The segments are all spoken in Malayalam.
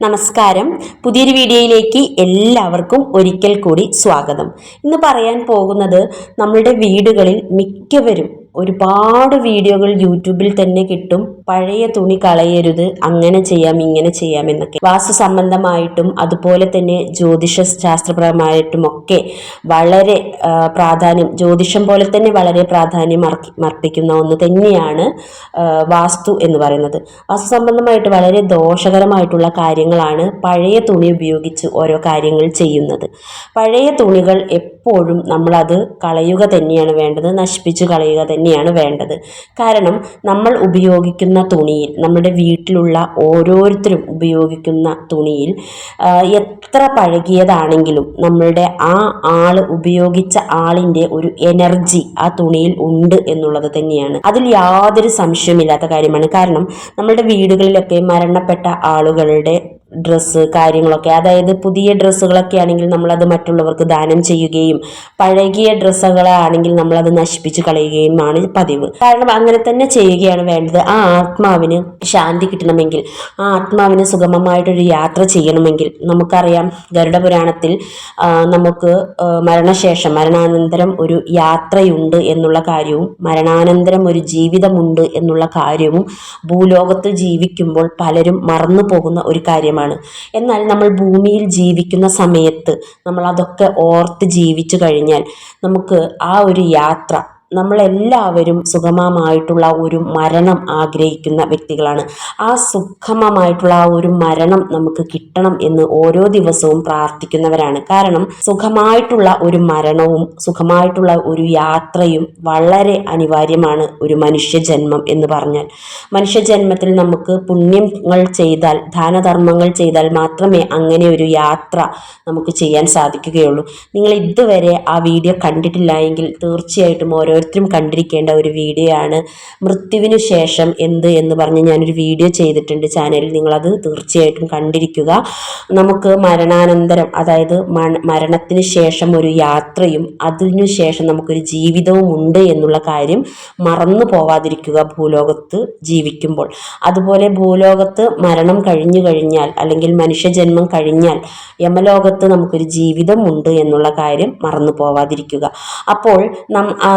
നമസ്കാരം. പുതിയൊരു വീഡിയോയിലേക്ക് എല്ലാവർക്കും ഒരിക്കൽ കൂടി സ്വാഗതം. ഇന്ന് പറയാൻ പോകുന്നത് നമ്മളുടെ വീടുകളിൽ മിക്കവരും ഒരുപാട് വീഡിയോകൾ യൂട്യൂബിൽ തന്നെ കിട്ടും. പഴയ തുണി കളയരുത്. അങ്ങനെ ചെയ്യാം ഇങ്ങനെ ചെയ്യാം എന്നൊക്കെ. വാസ്തു സംബന്ധമായിട്ടും അതുപോലെ തന്നെ ജ്യോതിഷ ശാസ്ത്രപരമായിട്ടും ഒക്കെ വളരെ പ്രാധാന്യം ജ്യോതിഷം പോലെ തന്നെ വളരെ പ്രാധാന്യം അർപ്പിക്കുന്ന ഒന്ന് തന്നെയാണ് വാസ്തു എന്ന് പറയുന്നത്. വാസ്തു സംബന്ധമായിട്ട് വളരെ ദോഷകരമായിട്ടുള്ള കാര്യങ്ങളാണ് പഴയ തുണി ഉപയോഗിച്ച് ഓരോ കാര്യങ്ങൾ ചെയ്യുന്നത്. പഴയ തുണികൾ എപ്പോഴും നമ്മളത് കളയുക തന്നെയാണ് വേണ്ടത്. നശിപ്പിച്ചു കളയുക തന്നെയാണ് വേണ്ടത്. കാരണം നമ്മൾ ഉപയോഗിക്കുന്ന തുണിയിൽ നമ്മുടെ വീട്ടിലുള്ള ഓരോരുത്തരും ഉപയോഗിക്കുന്ന തുണിയിൽ എത്ര പഴകിയതാണെങ്കിലും നമ്മളുടെ ആ ആൾ ഉപയോഗിച്ച ആളിന്റെ ഒരു എനർജി ആ തുണിയിൽ ഉണ്ട് എന്നുള്ളത് തന്നെയാണ്. അതിൽ യാതൊരു സംശയമില്ലാത്ത കാര്യമാണ്. കാരണം നമ്മളുടെ വീടുകളിലൊക്കെ മരണപ്പെട്ട ആളുകളുടെ ഡ്രസ്സ് കാര്യങ്ങളൊക്കെ. അതായത് പുതിയ ഡ്രസ്സുകളൊക്കെ ആണെങ്കിൽ നമ്മളത് മറ്റുള്ളവർക്ക് ദാനം ചെയ്യുകയും പഴകിയ ഡ്രസ്സുകളാണെങ്കിൽ നമ്മളത് നശിപ്പിച്ച് കളയുകയും ആണ് പതിവ്. കാരണം അങ്ങനെ തന്നെ ചെയ്യുകയാണ് വേണ്ടത്. ആ ആത്മാവിന് ശാന്തി കിട്ടണമെങ്കിൽ ആ ആത്മാവിന് സുഗമമായിട്ടൊരു യാത്ര ചെയ്യണമെങ്കിൽ നമുക്കറിയാം ഗരുഡ പുരാണത്തിൽ നമുക്ക് മരണശേഷം മരണാനന്തരം ഒരു യാത്രയുണ്ട് എന്നുള്ള കാര്യവും മരണാനന്തരം ഒരു ജീവിതമുണ്ട് എന്നുള്ള കാര്യവും ഭൂലോകത്ത് ജീവിക്കുമ്പോൾ പലരും മറന്നു പോകുന്ന ഒരു കാര്യമാണ്. എന്നാൽ നമ്മൾ ഭൂമിയിൽ ജീവിക്കുന്ന സമയത്ത് നമ്മൾ അതൊക്കെ ഓർത്ത് ജീവിച്ചു കഴിഞ്ഞാൽ നമുക്ക് ആ ഒരു യാത്ര നമ്മളെല്ലാവരും സുഗമമായിട്ടുള്ള ഒരു മരണം ആഗ്രഹിക്കുന്ന വ്യക്തികളാണ്. ആ സുഖമമായിട്ടുള്ള ആ ഒരു മരണം നമുക്ക് കിട്ടണം എന്ന് ഓരോ ദിവസവും പ്രാർത്ഥിക്കുന്നവരാണ്. കാരണം സുഖമായിട്ടുള്ള ഒരു മരണവും സുഖമായിട്ടുള്ള ഒരു യാത്രയും വളരെ അനിവാര്യമാണ് ഒരു മനുഷ്യജന്മം എന്ന് പറഞ്ഞാൽ. മനുഷ്യജന്മത്തിൽ നമുക്ക് പുണ്യങ്ങൾ ചെയ്താൽ ദാനധർമ്മങ്ങൾ ചെയ്താൽ മാത്രമേ അങ്ങനെ ഒരു യാത്ര നമുക്ക് ചെയ്യാൻ സാധിക്കുകയുള്ളൂ. നിങ്ങൾ ഇതുവരെ ആ വീഡിയോ കണ്ടിട്ടില്ല എങ്കിൽ തീർച്ചയായിട്ടും ഓരോരുത്തരും കണ്ടിരിക്കേണ്ട ഒരു വീഡിയോ ആണ് മൃത്യുവിന് ശേഷം എന്ത് എന്ന് പറഞ്ഞ് ഞാനൊരു വീഡിയോ ചെയ്തിട്ടുണ്ട് ചാനലിൽ. നിങ്ങളത് തീർച്ചയായിട്ടും കണ്ടിരിക്കുക. നമുക്ക് മരണാനന്തരം അതായത് മരണത്തിന് ശേഷം ഒരു യാത്രയും അതിനു ശേഷം നമുക്കൊരു ജീവിതവും ഉണ്ട് എന്നുള്ള കാര്യം മറന്നു പോവാതിരിക്കുക ഭൂലോകത്ത് ജീവിക്കുമ്പോൾ. അതുപോലെ ഭൂലോകത്ത് മരണം കഴിഞ്ഞു കഴിഞ്ഞാൽ അല്ലെങ്കിൽ മനുഷ്യജന്മം കഴിഞ്ഞാൽ യമലോകത്ത് നമുക്കൊരു ജീവിതമുണ്ട് എന്നുള്ള കാര്യം മറന്നു പോവാതിരിക്കുക. അപ്പോൾ നം ആ,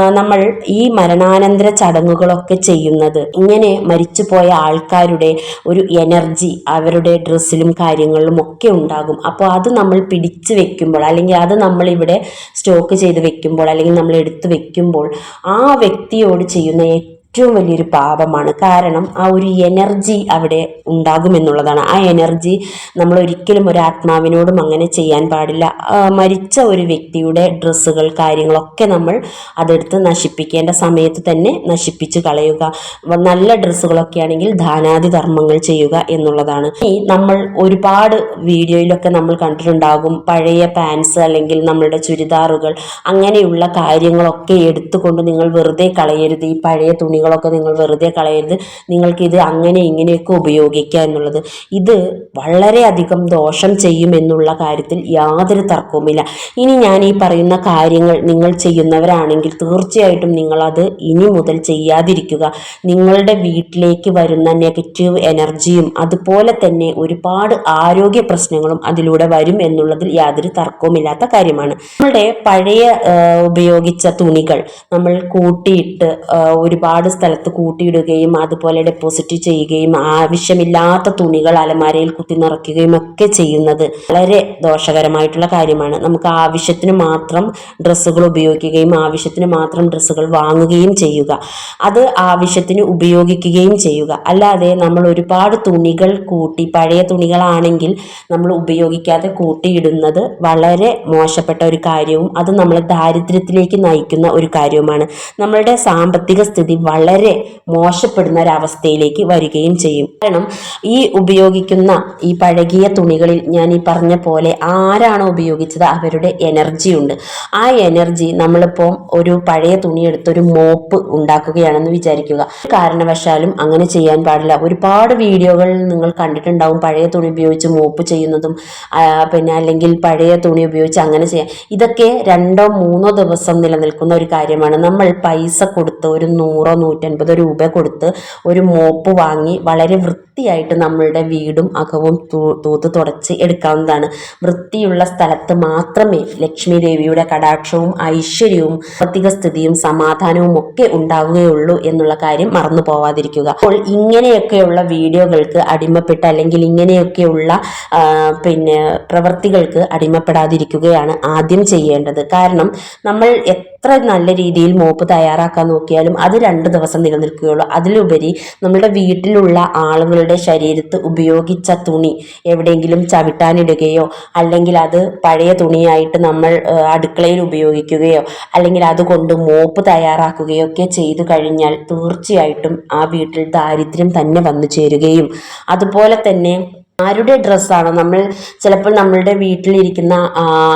ഈ മരണാനന്തര ചടങ്ങുകളൊക്കെ ചെയ്യുന്നത്. ഇങ്ങനെ മരിച്ചുപോയ ആൾക്കാരുടെ ഒരു എനർജി അവരുടെ ഡ്രസ്സിലും കാര്യങ്ങളിലും ഒക്കെ ഉണ്ടാകും. അപ്പോൾ അത് നമ്മൾ പിടിച്ചു വെക്കുമ്പോൾ അല്ലെങ്കിൽ അത് നമ്മൾ ഇവിടെ സ്റ്റോക്ക് ചെയ്ത് വെക്കുമ്പോൾ അല്ലെങ്കിൽ നമ്മൾ എടുത്തു വെക്കുമ്പോൾ ആ വ്യക്തിയോട് ചെയ്യുന്ന ഏറ്റവും വലിയൊരു പാപമാണ്. കാരണം ആ ഒരു എനർജി അവിടെ ഉണ്ടാകുമെന്നുള്ളതാണ്. ആ എനർജി നമ്മൾ ഒരിക്കലും ഒരു ആത്മാവിനോടും അങ്ങനെ ചെയ്യാൻ പാടില്ല. മരിച്ച ഒരു വ്യക്തിയുടെ ഡ്രസ്സുകൾ കാര്യങ്ങളൊക്കെ നമ്മൾ അതെടുത്ത് നശിപ്പിക്കേണ്ട സമയത്ത് തന്നെ നശിപ്പിച്ച് കളയുക. നല്ല ഡ്രസ്സുകളൊക്കെ ആണെങ്കിൽ ധാനാദി ധർമ്മങ്ങൾ ചെയ്യുക എന്നുള്ളതാണ്. നമ്മൾ ഒരുപാട് വീഡിയോയിലൊക്കെ നമ്മൾ കണ്ടിട്ടുണ്ടാകും. പഴയ പാൻസ് അല്ലെങ്കിൽ നമ്മളുടെ ചുരിദാറുകൾ അങ്ങനെയുള്ള കാര്യങ്ങളൊക്കെ എടുത്തുകൊണ്ട് നിങ്ങൾ വെറുതെ കളയരുത്. ഈ പഴയ തുണികളൊക്കെ നിങ്ങൾ വെറുതെ കളയരുത്. നിങ്ങൾക്കിത് അങ്ങനെ ഇങ്ങനെയൊക്കെ ഉപയോഗിക്കുക എന്നുള്ളത്. ഇത് വളരെയധികം ദോഷം ചെയ്യുമെന്നുള്ള കാര്യത്തിൽ യാതൊരു തർക്കവുമില്ല. ഇനി ഞാൻ ഈ പറയുന്ന കാര്യങ്ങൾ നിങ്ങൾ ചെയ്യുന്നവരാണെങ്കിൽ തീർച്ചയായിട്ടും നിങ്ങളത് ഇനി മുതൽ ചെയ്യാതിരിക്കുക. നിങ്ങളുടെ വീട്ടിലേക്ക് വരുന്ന നെഗറ്റീവ് എനർജിയും അതുപോലെ തന്നെ ഒരുപാട് ആരോഗ്യ പ്രശ്നങ്ങളും അതിലൂടെ വരും എന്നുള്ളതിൽ യാതൊരു തർക്കവുമില്ലാത്ത കാര്യമാണ്. നമ്മളുടെ പഴയ ഉപയോഗിച്ച തുണികൾ നമ്മൾ കൂട്ടിയിട്ട് ഒരുപാട് സ്ഥലത്ത് കൂട്ടിയിടുകയും അതുപോലെ ഡെപ്പോസിറ്റ് ചെയ്യുകയും ആവശ്യമില്ലാത്ത തുണികൾ അലമാരയിൽ കുത്തി നിറയ്ക്കുകയും ഒക്കെ ചെയ്യുന്നത് വളരെ ദോഷകരമായിട്ടുള്ള കാര്യമാണ്. നമുക്ക് ആവശ്യത്തിന് മാത്രം ഡ്രസ്സുകൾ ഉപയോഗിക്കുകയും ആവശ്യത്തിന് മാത്രം ഡ്രസ്സുകൾ വാങ്ങുകയും ചെയ്യുക. അത് ആവശ്യത്തിന് ഉപയോഗിക്കുകയും ചെയ്യുക. അല്ലാതെ നമ്മൾ ഒരുപാട് തുണികൾ കൂട്ടി പഴയ തുണികളാണെങ്കിൽ നമ്മൾ ഉപയോഗിക്കാതെ കൂട്ടിയിടുന്നത് വളരെ മോശപ്പെട്ട ഒരു കാര്യവും അത് നമ്മളെ ദാരിദ്ര്യത്തിലേക്ക് നയിക്കുന്ന ഒരു കാര്യവുമാണ്. നമ്മളുടെ സാമ്പത്തിക സ്ഥിതി വളരെ മോശപ്പെടുന്ന ഒരവസ്ഥയിലേക്ക് വരികയും ചെയ്യും. കാരണം ഈ ഉപയോഗിക്കുന്ന ഈ പഴകിയ തുണികളിൽ ഞാൻ ഈ പറഞ്ഞ പോലെ ആരാണോ ഉപയോഗിച്ചത് അവരുടെ എനർജി ഉണ്ട്. ആ എനർജി നമ്മളിപ്പോൾ ഒരു പഴയ തുണി എടുത്തൊരു മോപ്പ് ഉണ്ടാക്കുകയാണെന്ന് വിചാരിക്കുക. കാരണവശാലും അങ്ങനെ ചെയ്യാൻ പാടില്ല. ഒരുപാട് വീഡിയോകൾ നിങ്ങൾ കണ്ടിട്ടുണ്ടാവും. പഴയ തുണി ഉപയോഗിച്ച് മോപ്പ് ചെയ്യുന്നതും പിന്നെ അല്ലെങ്കിൽ പഴയ തുണി ഉപയോഗിച്ച് അങ്ങനെ ചെയ്യാം ഇതൊക്കെ രണ്ടോ മൂന്നോ ദിവസം നിലനിൽക്കുന്ന ഒരു കാര്യമാണ്. നമ്മൾ പൈസ കൊടുത്ത് ഒരു നൂറോ നൂറ്റൻപതോ രൂപ കൊടുത്ത് ഒരു മോപ്പ് വാങ്ങി വളരെ വൃത്തിയായിട്ട് നമ്മളുടെ വീടും അകവും തൂത്ത് തുടച്ച് എടുക്കാവുന്നതാണ്. വൃത്തിയുള്ള സ്ഥലത്ത് മാത്രമേ ലക്ഷ്മി ദേവിയുടെ കടാക്ഷവും ഐശ്വര്യവും സാമ്പത്തിക സ്ഥിതിയും സമാധാനവും ഒക്കെ ഉണ്ടാവുകയുള്ളൂ എന്നുള്ള കാര്യം മറന്നു പോവാതിരിക്കുക. അപ്പോൾ ഇങ്ങനെയൊക്കെയുള്ള വീഡിയോകൾക്ക് അടിമപ്പെട്ട് അല്ലെങ്കിൽ ഇങ്ങനെയൊക്കെയുള്ള പിന്നെ പ്രവൃത്തികൾക്ക് അടിമപ്പെടാതിരിക്കുകയാണ് ആദ്യം ചെയ്യേണ്ടത്. കാരണം നമ്മൾ എത്ര നല്ല രീതിയിൽ മോപ്പ് തയ്യാറാക്കാൻ നോക്കിയാലും അത് രണ്ട് ദിവസം നിലനിൽക്കുകയുള്ളൂ. അതിലുപരി നമ്മുടെ വീട്ടിലുള്ള ആളുകളുടെ ശരീരത്ത് ഉപയോഗിച്ച തുണി എവിടെയെങ്കിലും ചവിട്ടാനിടുകയോ അല്ലെങ്കിൽ അത് പഴയ തുണിയായിട്ട് നമ്മൾ അടുക്കളയിൽ ഉപയോഗിക്കുകയോ അല്ലെങ്കിൽ അതുകൊണ്ട് മോപ്പ് തയ്യാറാക്കുകയോ ഒക്കെ ചെയ്തു കഴിഞ്ഞാൽ തീർച്ചയായിട്ടും ആ വീട്ടിൽ ദാരിദ്ര്യം തന്നെ വന്നു ചേരുകയും. അതുപോലെ തന്നെ ആരുടെ ഡ്രസ്സാണോ? നമ്മൾ ചിലപ്പോൾ നമ്മളുടെ വീട്ടിലിരിക്കുന്ന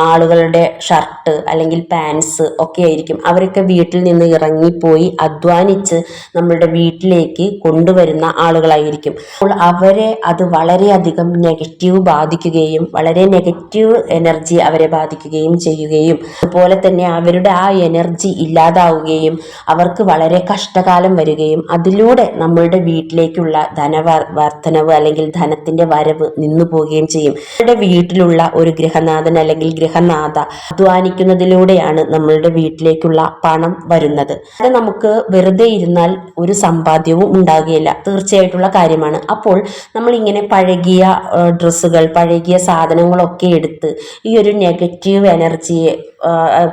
ആളുകളുടെ ഷർട്ട് അല്ലെങ്കിൽ പാൻസ് ഒക്കെ ആയിരിക്കും. അവരൊക്കെ വീട്ടിൽ നിന്ന് ഇറങ്ങിപ്പോയി അധ്വാനിച്ച് നമ്മളുടെ വീട്ടിലേക്ക് കൊണ്ടുവരുന്ന ആളുകളായിരിക്കും. അപ്പോൾ അവരെ അത് വളരെയധികം നെഗറ്റീവ് ബാധിക്കുകയും വളരെ നെഗറ്റീവ് എനർജി അവരെ ബാധിക്കുകയും ചെയ്യുകയും അതുപോലെ തന്നെ അവരുടെ ആ എനർജി ഇല്ലാതാവുകയും അവർക്ക് വളരെ കഷ്ടകാലം വരികയും അതിലൂടെ നമ്മളുടെ വീട്ടിലേക്കുള്ള ധനവർ വർധനവ് അല്ലെങ്കിൽ ധനത്തിന്റെ വരവ് നിന്നു പോവുകയും ചെയ്യും. നമ്മുടെ വീട്ടിലുള്ള ഒരു ഗൃഹനാഥൻ അല്ലെങ്കിൽ ഗൃഹനാഥ അധ്വാനിക്കുന്നതിലൂടെയാണ് നമ്മളുടെ വീട്ടിലേക്കുള്ള പണം വരുന്നത്. അത് നമുക്ക് വെറുതെ ഇരുന്നാൽ ഒരു സമ്പാദ്യവും ഉണ്ടാകുകയില്ല. തീർച്ചയായിട്ടുള്ള കാര്യമാണ്. അപ്പോൾ നമ്മൾ ഇങ്ങനെ പഴകിയ ഡ്രസ്സുകൾ പഴകിയ സാധനങ്ങളൊക്കെ എടുത്ത് ഈ ഒരു നെഗറ്റീവ് എനർജിയെ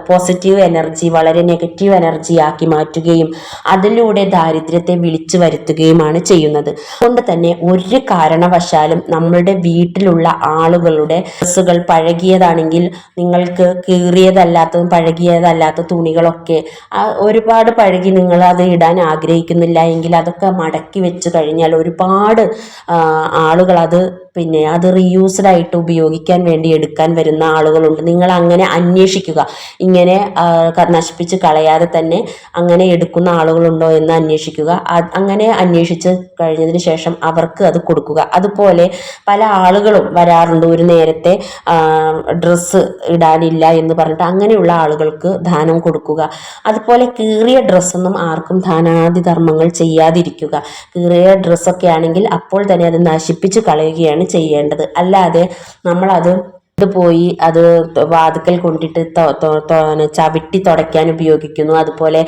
പോസിറ്റീവ് എനർജി വളരെ നെഗറ്റീവ് എനർജി ആക്കി മാറ്റുകയും അതിലൂടെ ദാരിദ്ര്യത്തെ വിളിച്ചു വരുത്തുകയുമാണ് ചെയ്യുന്നത്. അതുകൊണ്ട് തന്നെ ഒരു കാരണവശാലും നമ്മളുടെ വീട്ടിലുള്ള ആളുകളുടെ ഡ്രസ്സുകൾ പഴകിയതാണെങ്കിൽ നിങ്ങൾക്ക് കീറിയതല്ലാത്തതും പഴകിയതല്ലാത്ത തുണികളൊക്കെ ഒരുപാട് പഴകി നിങ്ങൾ അത് ഇടാൻ ആഗ്രഹിക്കുന്നില്ല എങ്കിൽ അതൊക്കെ മടക്കി വെച്ച് കഴിഞ്ഞാൽ ഒരുപാട് ആളുകൾ അത് പിന്നെ അത് റീയൂസ്ഡ് ആയിട്ട് ഉപയോഗിക്കാൻ വേണ്ടി എടുക്കാൻ വരുന്ന ആളുകളുണ്ട്. നിങ്ങൾ അങ്ങനെ അന്വേഷിക്കുക. ഇങ്ങനെ നശിപ്പിച്ച് കളയാതെ തന്നെ അങ്ങനെ എടുക്കുന്ന ആളുകളുണ്ടോ എന്ന് അന്വേഷിക്കുക. അങ്ങനെ അന്വേഷിച്ച് കഴിഞ്ഞതിന് ശേഷം അവർക്ക് അത് കൊടുക്കുക. അതുപോലെ പല ആളുകളും വരാറുണ്ട്. ഒരു നേരത്തെ ഡ്രസ്സ് ഇടാനില്ല എന്ന് പറഞ്ഞിട്ട് അങ്ങനെയുള്ള ആളുകൾക്ക് ദാനം കൊടുക്കുക. അതുപോലെ കീറിയ ഡ്രസ്സൊന്നും ആർക്കും ദാനാദി ധർമ്മങ്ങൾ ചെയ്യാതിരിക്കുക. കീറിയ ഡ്രസ്സൊക്കെ ആണെങ്കിൽ അപ്പോൾ തന്നെ അത് നശിപ്പിച്ച് കളയുകയാണ് ചെയ്യേണ്ടത്. അല്ലാതെ നമ്മളത് ഇത് പോയി അത് വാതുക്കൽ കൊണ്ടിട്ട് ചവിട്ടി തുടയ്ക്കാൻ ഉപയോഗിക്കുന്നു. അതുപോലെ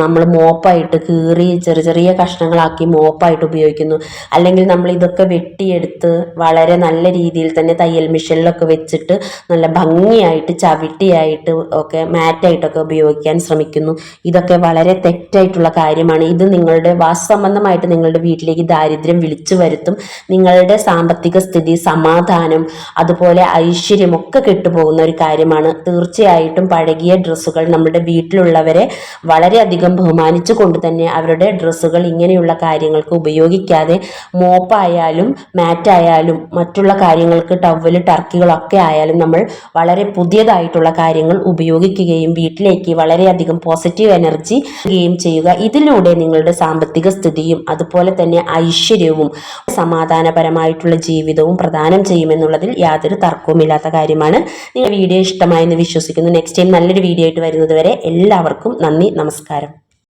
നമ്മൾ മോപ്പായിട്ട് കീറി ചെറിയ ചെറിയ കഷ്ണങ്ങളാക്കി മോപ്പായിട്ട് ഉപയോഗിക്കുന്നു. അല്ലെങ്കിൽ നമ്മൾ ഇതൊക്കെ വെട്ടിയെടുത്ത് വളരെ നല്ല രീതിയിൽ തന്നെ തയ്യൽ മെഷീനിലൊക്കെ വെച്ചിട്ട് നല്ല ഭംഗിയായിട്ട് ചവിട്ടിയായിട്ട് ഒക്കെ മാറ്റായിട്ടൊക്കെ ഉപയോഗിക്കാൻ ശ്രമിക്കുന്നു. ഇതൊക്കെ വളരെ തെറ്റായിട്ടുള്ള കാര്യമാണ്. ഇത് നിങ്ങളുടെ വാസ്തംബന്ധമായിട്ട് നിങ്ങളുടെ വീട്ടിലേക്ക് ദാരിദ്ര്യം വിളിച്ചു വരുത്തും. നിങ്ങളുടെ സാമ്പത്തിക സ്ഥിതി സമാധാനം അതുപോലെ ഐശ്വര്യം ഒക്കെ കെട്ടുപോകുന്ന ഒരു കാര്യമാണ്. തീർച്ചയായിട്ടും പഴകിയ ഡ്രസ്സുകൾ നമ്മുടെ വീട്ടിലുള്ളവരെ വളരെയധികം ബഹുമാനിച്ചു കൊണ്ട് തന്നെ അവരുടെ ഡ്രസ്സുകൾ ഇങ്ങനെയുള്ള കാര്യങ്ങൾക്ക് ഉപയോഗിക്കാതെ മോപ്പായാലും മാറ്റായാലും മറ്റുള്ള കാര്യങ്ങൾക്ക് ടവൽ ടർക്കികളൊക്കെ ആയാലും നമ്മൾ വളരെ പുതിയതായിട്ടുള്ള കാര്യങ്ങൾ ഉപയോഗിക്കുകയും വീട്ടിലേക്ക് വളരെയധികം പോസിറ്റീവ് എനർജി ഗെയിം ചെയ്യുക. ഇതിലൂടെ നിങ്ങളുടെ സാമ്പത്തിക സ്ഥിതിയും അതുപോലെ തന്നെ ഐശ്വര്യവും സമാധാനപരമായിട്ടുള്ള ജീവിതവും പ്രദാനം ചെയ്യുമെന്നുള്ളതിൽ യാതൊരു തർക്കവുമില്ലാത്ത കാര്യമാണ്. നിങ്ങൾ വീഡിയോ ഇഷ്ടമായെന്ന് വിശ്വസിക്കുന്നു. നെക്സ്റ്റ് ടൈം നല്ലൊരു വീഡിയോ ആയിട്ട് വരുന്നത് വരെ എല്ലാവർക്കും നന്ദി നമസ്കാരം.